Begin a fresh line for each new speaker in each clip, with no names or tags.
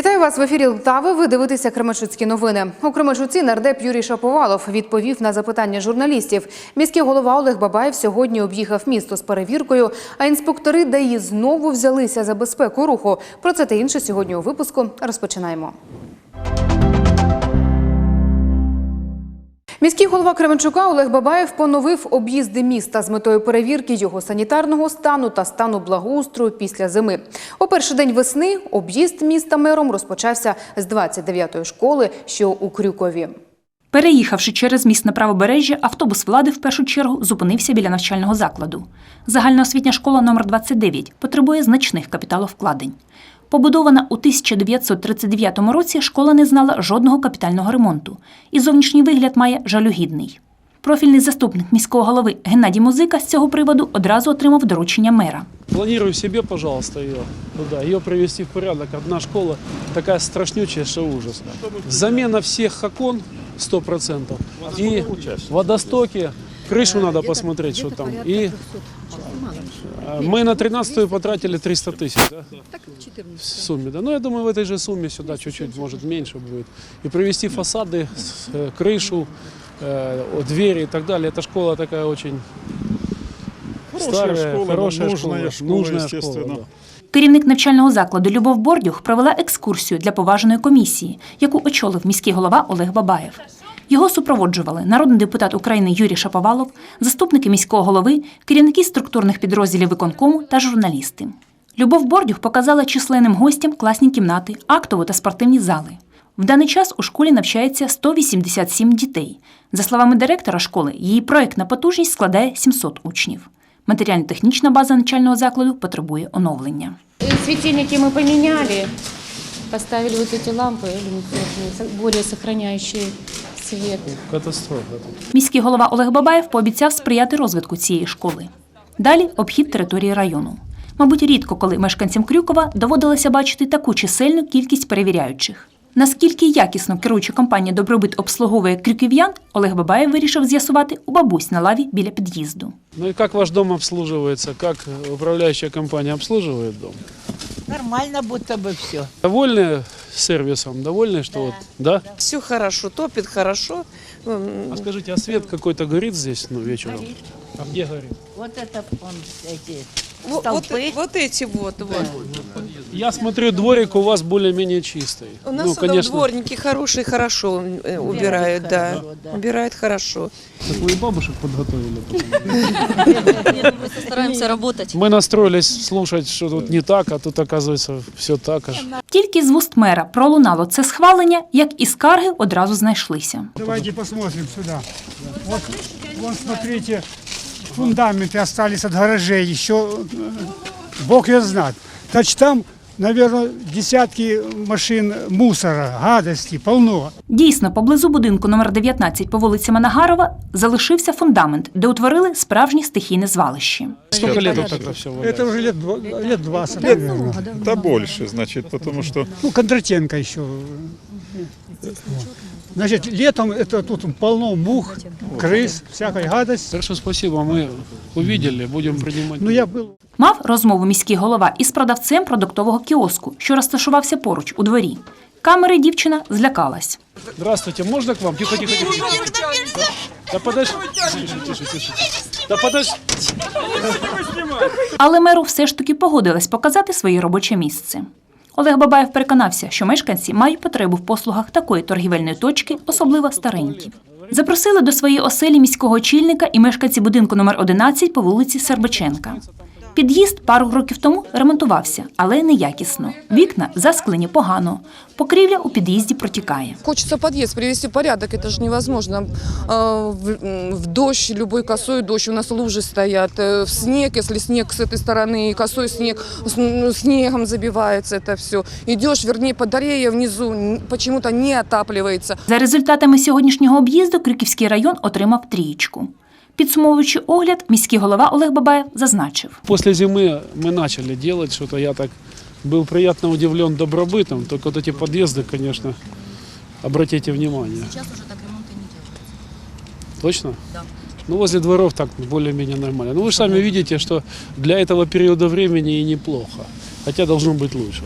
Вітаю вас в ефірі Лтави. Ви дивитеся Кременчуцькі новини. У Кременчуці нардеп Юрій Шаповалов відповів на запитання журналістів. Міський голова Олег Бабаєв сьогодні об'їхав місто з перевіркою, а інспектори ДАІ знову взялися за безпеку руху. Про це та інше сьогодні у випуску розпочинаємо. Міський голова Кременчука Олег Бабаєв поновив об'їзди міста з метою перевірки його санітарного стану та стану благоустрою після зими. У перший день весни об'їзд міста мером розпочався з 29-ї школи, що у Крюкові.
Переїхавши через міст на правобережжя, автобус влади в першу чергу зупинився біля навчального закладу. Загальноосвітня школа номер 29 потребує значних капіталовкладень. Побудована у 1939 році, школа не знала жодного капітального ремонту, і зовнішній вигляд має жалюгідний. Профільний заступник міського голови Геннадій Музика з цього приводу одразу отримав доручення мера.
Планирую себе, пожалуйста, ее туда, ее привести в порядок. Одна школа такая страшнючая, что ужас. Замена всех окон 100%. И водостоки, крышу надо посмотреть, что там. И э, мы на 13 потратили 300 тысяч, да? В сумме, да. Ну, я думаю, в этой же сумме сюда чуть-чуть, может, меньше будет. И привести фасады, с- э, крышу, э, двери и так далее. Эта школа такая очень
Хорошая
старая,
школа,
хорошая
нужная
школа,
школа,
нужная
естественно.
школа, да.
Керівник навчального закладу Любов Бордюх провела екскурсію для поважної комісії, яку очолив міський голова Олег Бабаєв. Його супроводжували народний депутат України Юрій Шаповалов, заступники міського голови, керівники структурних підрозділів виконкому та журналісти. Любов Бордюх показала численним гостям класні кімнати, актову та спортивні зали. В даний час у школі навчається 187 дітей. За словами директора школи, її проєктна потужність складає 700 учнів. Матеріально-технічна база навчального закладу потребує оновлення.
Светильники мы поменяли, поставили вот эти лампы люминесцентные, более свет.
Катастрофа.
Міський голова Олег Бабаєв пообіцяв сприяти розвитку цієї школи. Далі обхід території району. Мабуть, рідко коли мешканцям Крюкова доводилося бачити таку чисельну кількість перевіряючих. Наскільки якісно керуюча компанія Добробит обслуговує крюків'ян, Олег Бабаєв вирішив з'ясувати у бабусь на лаві біля під'їзду.
Ну и как ваш дом обслуживается? Как управляющая компания обслуживает дом?
Нормально будто бы все.
Довольны сервисом? Довольны, что вот, да?
Все хорошо, топит хорошо. М,
А скажите, а свет какой-то горит здесь, ну, вечером? А где горит?
Вот это он, эти
во- Вот,
столпы.
вот эти вот, вот.
Я смотрю, дворик у вас более-менее чистый.
У нас
ну,
там
конечно,
дворники хорошие, хорошо э, убирают, да.
хорошо, да.
Убирают хорошо.
так вы и бабушек подготовили. потом.
Стараемся работать.
Мы настроились слушать, что тут не так, а тут оказывается все так аж.
Тільки з вуст мера пролунало це схвалення, як і скарги одразу знайшлися.
Давайте посмотрим сюда. Вот, вон, смотрите, фундаменты остались от гаражей. Еще э, Бог ее знает. Значит, там, наверное, десятки машин мусора, гадости, полно.
Дійсно, поблизу будинку номер 19 по вулиці Манагарова залишився фундамент, де утворили справжнє стихійне звалище.
Сколько лет вот тогда все
Это уже лет, два- лет 20, наверное.
Да больше, значит, потому что
Ну, Кондратенко еще. Значит, летом это тут полно мух, крыс, всякой гадости.
Хорошо, спасибо, мы увидели, будем принимать.
Ну, я был
Мав розмову міський голова із продавцем продуктового кіоску, що розташувався поруч у дворі. Камери дівчина злякалась.
Здравствуйте, можно к вам? Тихо, тихо, тихо. Да подожди. Тише, тише, тише. Да подожди.
Але меру все ж таки погодилась показати своє робоче місце. Олег Бабаєв переконався, що мешканці мають потребу в послугах такої торгівельної точки, особливо старенькі. Запросили до своєї оселі міського очільника і мешканці будинку номер 11 по вулиці Сербиченка. Під'їзд пару років тому ремонтувався, але неякісно. Вікна засклені погано. Покрівля у під'їзді протікає.
Хочется подъезд привести в порядок, это же невозможно. А, В, м, в дождь, любой косой дождь, у нас лужи стоят, э, в снег, если снег с этой стороны, и косой снег, с- м, снегом забивается это все. Идешь, вернее, по дарее внизу, н- почему-то не отапливается.
За результатами сьогоднішнього об'їзду Крюківський район отримав трієчку. Підсумовуючи огляд, міський голова Олег Бабаєв зазначив.
После зимы мы начали делать что-то. Я так был приятно удивлен добробытом. Только вот эти подъезды, конечно, обратите внимание.
Сейчас уже так ремонты не делают.
Точно?
Да.
Ну, возле дворов так более-менее нормально. Ну, вы же сами видите, что для этого периода времени и неплохо. Хотя должно быть лучше.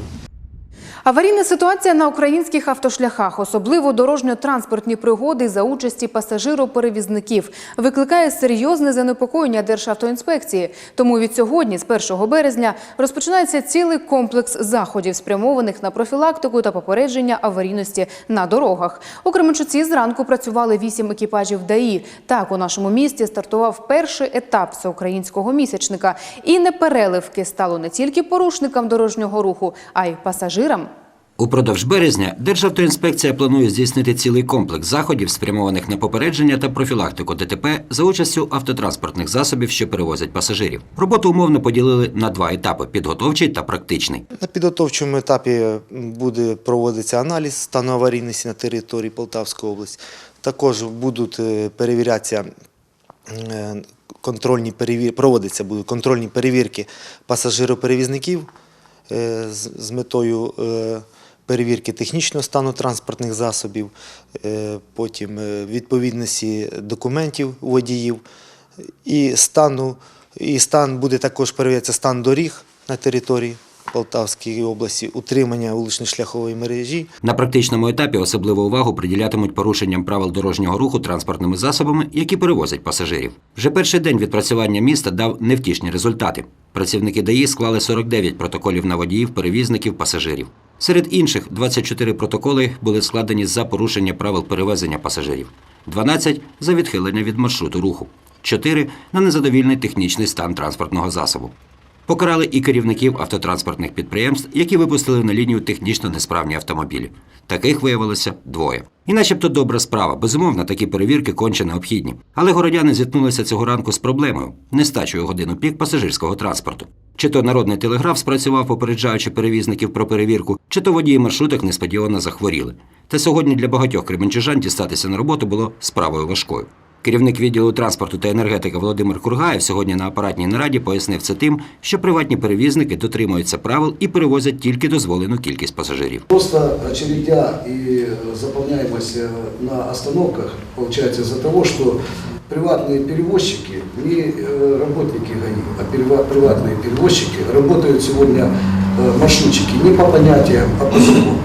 Аварійна ситуація на українських автошляхах, особливо дорожньо-транспортні пригоди за участі пасажироперевізників, викликає серйозне занепокоєння Державтоінспекції. Тому від сьогодні, з 1 березня, розпочинається цілий комплекс заходів, спрямованих на профілактику та попередження аварійності на дорогах. У Кременчуці зранку працювали вісім екіпажів ДАІ. Так у нашому місті стартував перший етап всеукраїнського місячника. І непереливки стало не тільки порушникам дорожнього руху, а й пасажирам.
Упродовж березня Державтоінспекція планує здійснити цілий комплекс заходів, спрямованих на попередження та профілактику ДТП за участю автотранспортних засобів, що перевозять пасажирів. Роботу умовно поділили на два етапи: підготовчий та практичний.
На підготовчому етапі буде проводитися аналіз стану аварійності на території Полтавської області. Також будуть е, перевірятися е, контрольні перевір... проводиться будуть контрольні перевірки пасажироперевізників е, з метою перевірки технічного стану транспортних засобів, е, потім е, відповідності документів водіїв і стану, і стан буде також перевірятися стан доріг на території Полтавської області, утримання вулично-шляхової мережі.
На практичному етапі особливу увагу приділятимуть порушенням правил дорожнього руху транспортними засобами, які перевозять пасажирів. Вже перший день відпрацювання міста дав невтішні результати. Працівники ДАІ склали 49 протоколів на водіїв, перевізників, пасажирів. Серед інших 24 протоколи були складені за порушення правил перевезення пасажирів, 12 – за відхилення від маршруту руху, 4 – на незадовільний технічний стан транспортного засобу. Покарали і керівників автотранспортних підприємств, які випустили на лінію технічно несправні автомобілі. Таких виявилося двоє. І начебто добра справа. Безумовно, такі перевірки конче необхідні. Але городяни зіткнулися цього ранку з проблемою нестачою годину пік пасажирського транспорту. Чи то народний телеграф спрацював, попереджаючи перевізників про перевірку, чи то водії маршруток несподівано захворіли. Та сьогодні для багатьох кременчужан дістатися на роботу було справою важкою. Керівник відділу транспорту та енергетика Володимир Кургаєв сьогодні на апаратній нараді пояснив це тим, що приватні перевізники дотримуються правил і перевозять тільки дозволену кількість пасажирів.
Просто очередя и заполняемость э, на остановках получается из-за того, что приватные перевозчики не э, работники ГАИ, а перева- приватные перевозчики работают сегодня э, маршрутчики не по понятиям, а по закону.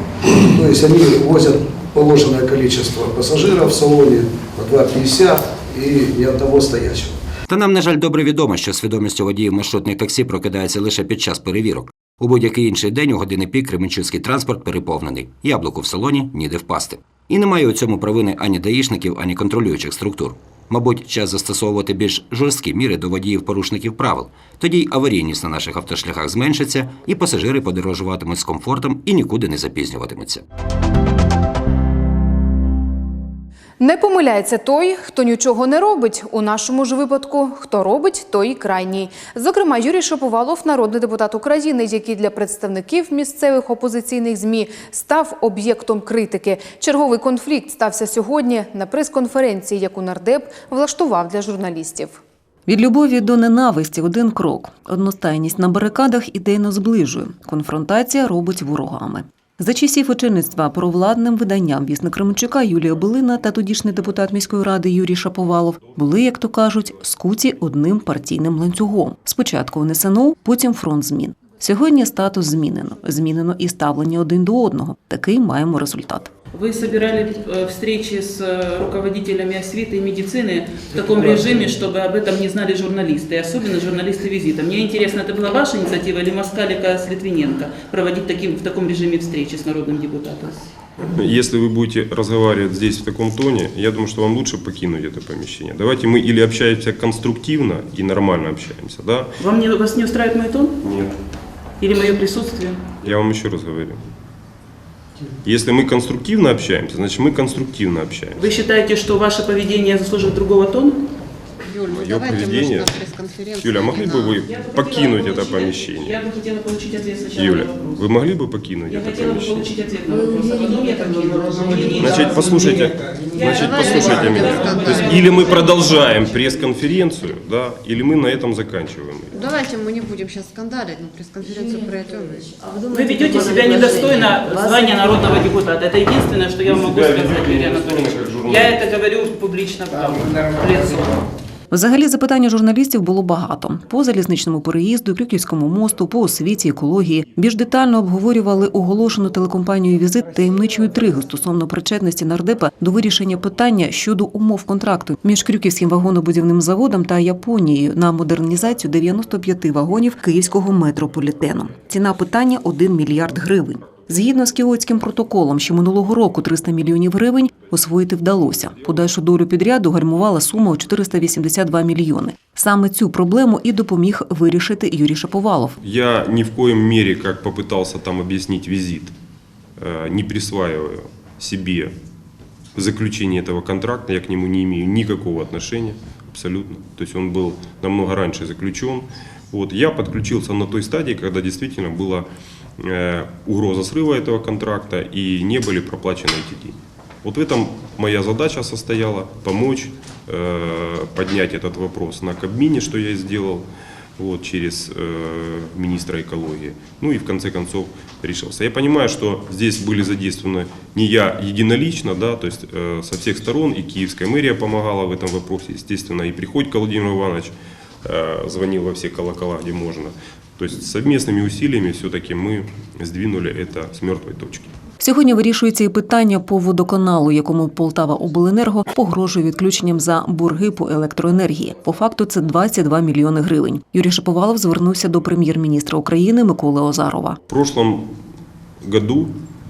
То есть они возят положенное количество пассажиров в салоне по 2,50 и ни одного стоящего.
Та нам, на жаль, добре відомо, що свідомість у водіїв маршрутних таксі прокидається лише під час перевірок. У будь-який інший день у години пік кременчуцький транспорт переповнений. Яблуку в салоні ніде впасти. І немає у цьому провини ані даїшників, ані контролюючих структур. Мабуть, час застосовувати більш жорсткі міри до водіїв-порушників правил. Тоді й аварійність на наших автошляхах зменшиться, і пасажири подорожуватимуть з комфортом і нікуди не запізнюватимуться.
Не помиляється той, хто нічого не робить. У нашому ж випадку, хто робить, той крайній. Зокрема, Юрій Шаповалов, народний депутат України, який для представників місцевих опозиційних змі став об'єктом критики. Черговий конфлікт стався сьогодні на прес-конференції, яку нардеп влаштував для журналістів.
Від любові до ненависті один крок. Одностайність на барикадах ідейно зближує. Конфронтація робить ворогами. За часів очільництва провладним виданням вісник Кременчука Юлія Белина та тодішній депутат міської ради Юрій Шаповалов були, як то кажуть, скуті одним партійним ланцюгом. Спочатку НСНУ, потім фронт змін. Сьогодні статус змінено. Змінено і ставлення один до одного. Такий маємо результат.
Вы собирали э, встречи с э, руководителями освиты и медицины в таком режиме, чтобы об этом не знали журналисты, и особенно журналисты визита. Мне интересно, это была ваша инициатива или Москалика с Литвиненко проводить таким, в таком режиме встречи с народным депутатом?
Если вы будете разговаривать здесь в таком тоне, я думаю, что вам лучше покинуть это помещение. Давайте мы или общаемся конструктивно и нормально общаемся, да?
Вам не, вас не устраивает мой тон
Нет.
или мое присутствие?
Я вам еще раз говорю. Если мы конструктивно общаемся, значит мы конструктивно общаемся.
Вы считаете, что ваше поведение заслуживает другого тона?
Мое поведение... Юля, могли бы вы покинуть это помещение?
Я бы хотела получить ответ сначала
Юля, вы могли бы покинуть
Я
это
хотела бы
помещение?
получить ответ на вопрос, а потом я покину.
Значит, послушайте, значит, послушайте меня. То есть, или мы продолжаем пресс-конференцию, да, или мы на этом заканчиваем.
Давайте мы не будем сейчас скандалить, но пресс-конференцию пройдем.
Вы ведете себя недостойно звания народного депутата. Это единственное, что я вам могу сказать, Юрий Анатольевич. Я это говорю публично в лицо.
Взагалі запитання журналістів було багато по залізничному переїзду, Крюківському мосту, по освіті, екології. Більш детально обговорювали оголошену телекомпанією візит таємничу інтригу стосовно причетності нардепа до вирішення питання щодо умов контракту між Крюківським вагонобудівним заводом та Японією на модернізацію 95 вагонів київського метрополітену. Ціна питання 1 мільярд гривень. Згідно з кіотським протоколом, що минулого року 300 мільйонів гривень освоїти вдалося. Подальшу долю підряду гальмувала сума у 482 мільйони. Саме цю проблему і допоміг вирішити Юрій Шаповалов.
Я ни в коем мере, как попытался там объяснить визит, э, не присваиваю себе заключение этого контракта, я к нему не имею никакого отношения, абсолютно. То есть он был намного раньше заключен. Вот, я подключился на той стадии, когда действительно была э, угроза срыва этого контракта и не были проплачены эти деньги. Вот в этом моя задача состояла помочь э, поднять этот вопрос на Кабмине, что я и сделал вот, через э, министра экологии. Ну и в конце концов решился. Я понимаю, что здесь были задействованы не я единолично, да, то есть э, со всех сторон, и Киевская мэрия помогала в этом вопросе, естественно, и Приходько Владимир Иванович э, звонил во все колокола, где можно. То есть совместными усилиями все-таки мы сдвинули это с мертвой точки.
Сьогодні вирішується і питання по водоканалу, якому Полтава Обленерго погрожує відключенням за борги по електроенергії. По факту це 22 мільйони гривень. Юрій Шаповалов звернувся до прем'єр-міністра України Миколи Озарова.
В прошлом году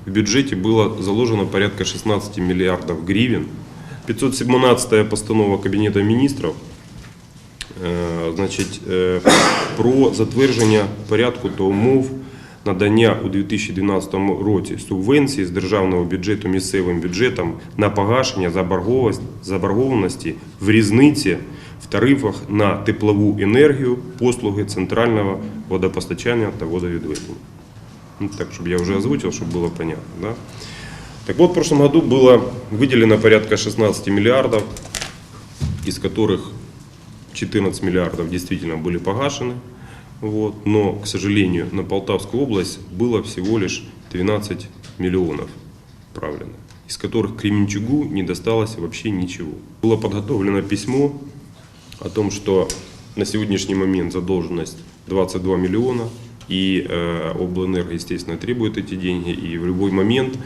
в бюджете было заложено порядка 16 миллиардов гривен. 517 постанова Кабинета министров е, значить, е, про затвердження порядку та умов надання у 2012 році субвенції з державного бюджету місцевим бюджетам на погашення заборгованості- заборгованості в різниці в тарифах на теплову енергію, послуги центрального водопостачання та водовідведення. Ну, так, чтобы я уже озвучил, чтобы было понятно. Да? Так вот, в прошлом году было выделено порядка 16 миллиардов, из которых 14 миллиардов действительно были погашены. Вот, но, к сожалению, на Полтавскую область было всего лишь 12 миллионов отправлено, из которых Кременчугу не досталось вообще ничего. Было подготовлено письмо о том, что на сегодняшний момент задолженность 22 миллиона, и э, облэнерго, естественно, требует эти деньги, и в любой момент э,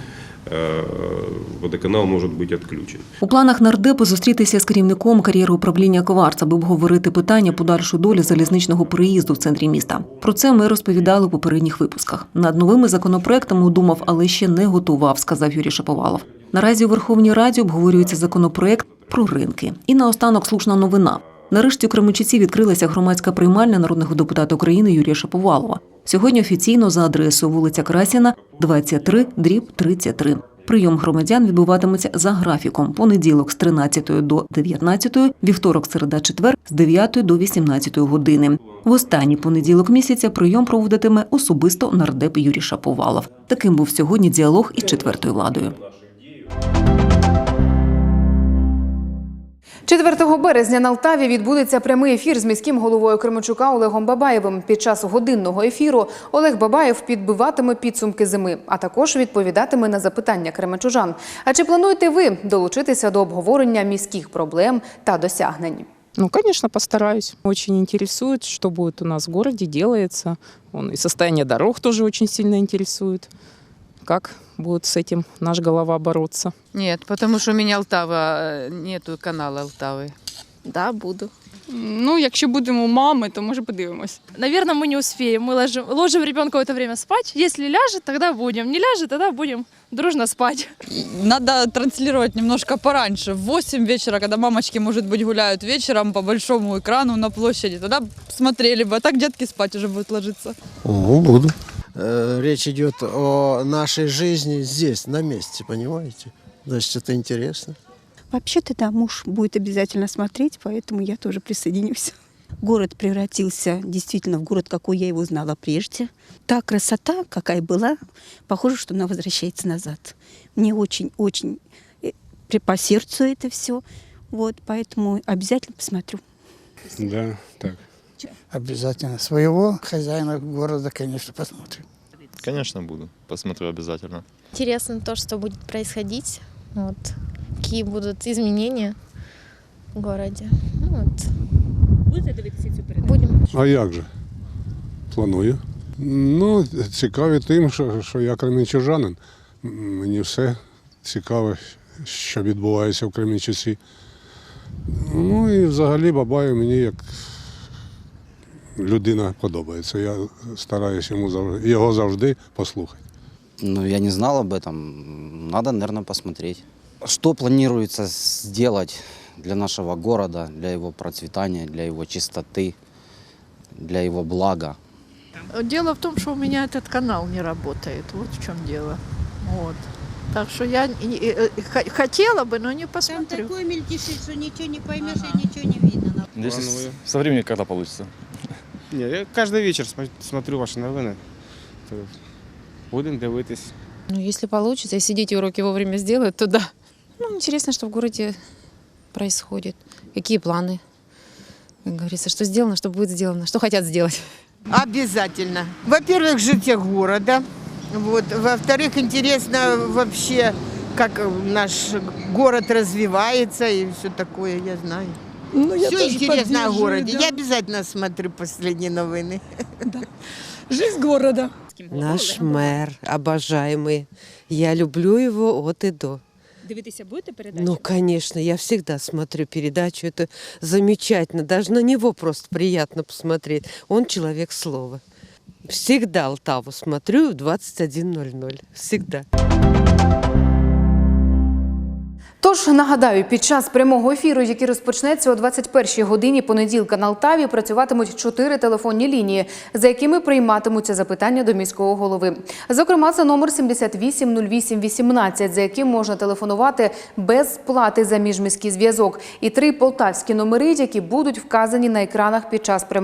водоканал может быть отключен.
У планах нардепу зустрітися з керівником кар'єри управління Кварц, аби обговорити питання подальшої долі залізничного переїзду в центрі міста. Про це ми розповідали у попередніх випусках. Над новими законопроектами думав, але ще не готував, сказав Юрій Шаповалов. Наразі у Верховній Раді обговорюється законопроект про ринки. І наостанок слушна новина. Нарешті у Кременчуці відкрилася громадська приймальня народного депутата України Юрія Шаповалова. Сьогодні офіційно за адресою вулиця Красіна, 23, дріб 33. Прийом громадян відбуватиметься за графіком. Понеділок з 13 до 19, вівторок, середа, четвер з 9 до 18 години. В останній понеділок місяця прийом проводитиме особисто нардеп Юрій Шаповалов. Таким був сьогодні діалог із четвертою владою.
4 березня на Алтаві відбудеться прямий ефір з міським головою Кременчука Олегом Бабаєвим. Під час годинного ефіру Олег Бабаєв підбиватиме підсумки зими, а також відповідатиме на запитання кременчужан. А чи плануєте ви долучитися до обговорення міських проблем та досягнень?
Ну, конечно, постараюсь. Очень интересует, что будет у нас в городе, делается. Он и состояние дорог тоже очень сильно интересует. Как будет с этим наш голова бороться?
Нет, потому что у меня Алтава, э, нету канала Алтави.
Да, буду.
Ну, якщо будемо у мами, то може подивимось.
Наверное, мы не успеем. Мы ложим, ложим ребенка в это время спать. Если ляжет, тогда будем. Не ляжет, тогда будем дружно спать.
Надо транслировать немножко пораньше, в 8 вечера, когда мамочки, может быть, гуляют вечером по большому экрану на площади. Тогда смотрели бы, а так детки спать уже будут ложиться.
О, буду. Речь идет о нашей жизни здесь, на месте, понимаете? Значит, это интересно.
Вообще-то, да, муж будет обязательно смотреть, поэтому я тоже присоединюсь. Город превратился действительно в город, какой я его знала прежде. Та красота, какая была, похоже, что она возвращается назад. Мне очень-очень э, по сердцу это все. Вот, поэтому обязательно посмотрю.
Да, так. Обязательно. Своего хозяина города, конечно, посмотрим.
Конечно, буду. Посмотрю обязательно.
Интересно то, что будет происходить. Вот. Какие будут изменения в городе. Ну, Вот.
Будете дивитися цю передачу?
Будем.
А як же? Планую. Ну, цікаві тим, що, що я кременчужанин. Мені все цікаво, що відбувається в Кременчуці. Ну і взагалі Бабаю мені як людина подобається. Я стараюся йому завжди, його завжди послухати.
Ну, я не знал об этом. Надо, наверное, посмотреть. Что планируется сделать для нашего города, для его процветания, для его чистоты, для его блага?
Дело в том, что у меня этот канал не работает. Вот в чем дело. Вот. Так что я э, хотела бы, но не посмотрю.
такое мельтешит, что ничего не поймешь и ничего не видно.
Со временем когда получится.
Ні, я кожен вечір см- смотрю ваші новини. То будемо дивитись.
Ну, если получится, и сидите уроки вовремя сделают, то да. Ну, интересно, что в городе происходит. Какие планы? Как говорится, что сделано, что будет сделано, что хотят сделать.
Обязательно. Во-первых, жители города. Вот. Во-вторых, интересно вообще, как наш город развивается и все такое, я знаю.
Ну, я
все
тоже
интересно о городе.
да.
Я обязательно смотрю последние новины.
Жизнь города.
Наш мэр, обожаемый. Я люблю его от и до.
Дивитися будете передачу?
Ну, конечно, я всегда смотрю передачу. Это замечательно. Даже на него просто приятно посмотреть. Он человек слова. Всегда Алтаву смотрю в 21.00. Всегда.
Тож нагадаю, під час прямого ефіру, який розпочнеться о 21-й годині понеділка на Алтаві, працюватимуть чотири телефонні лінії, за якими прийматимуться запитання до міського голови. Зокрема, це номер 780818, за яким можна телефонувати без плати за міжміський зв'язок, і три полтавські номери, які будуть вказані на екранах під час прямого.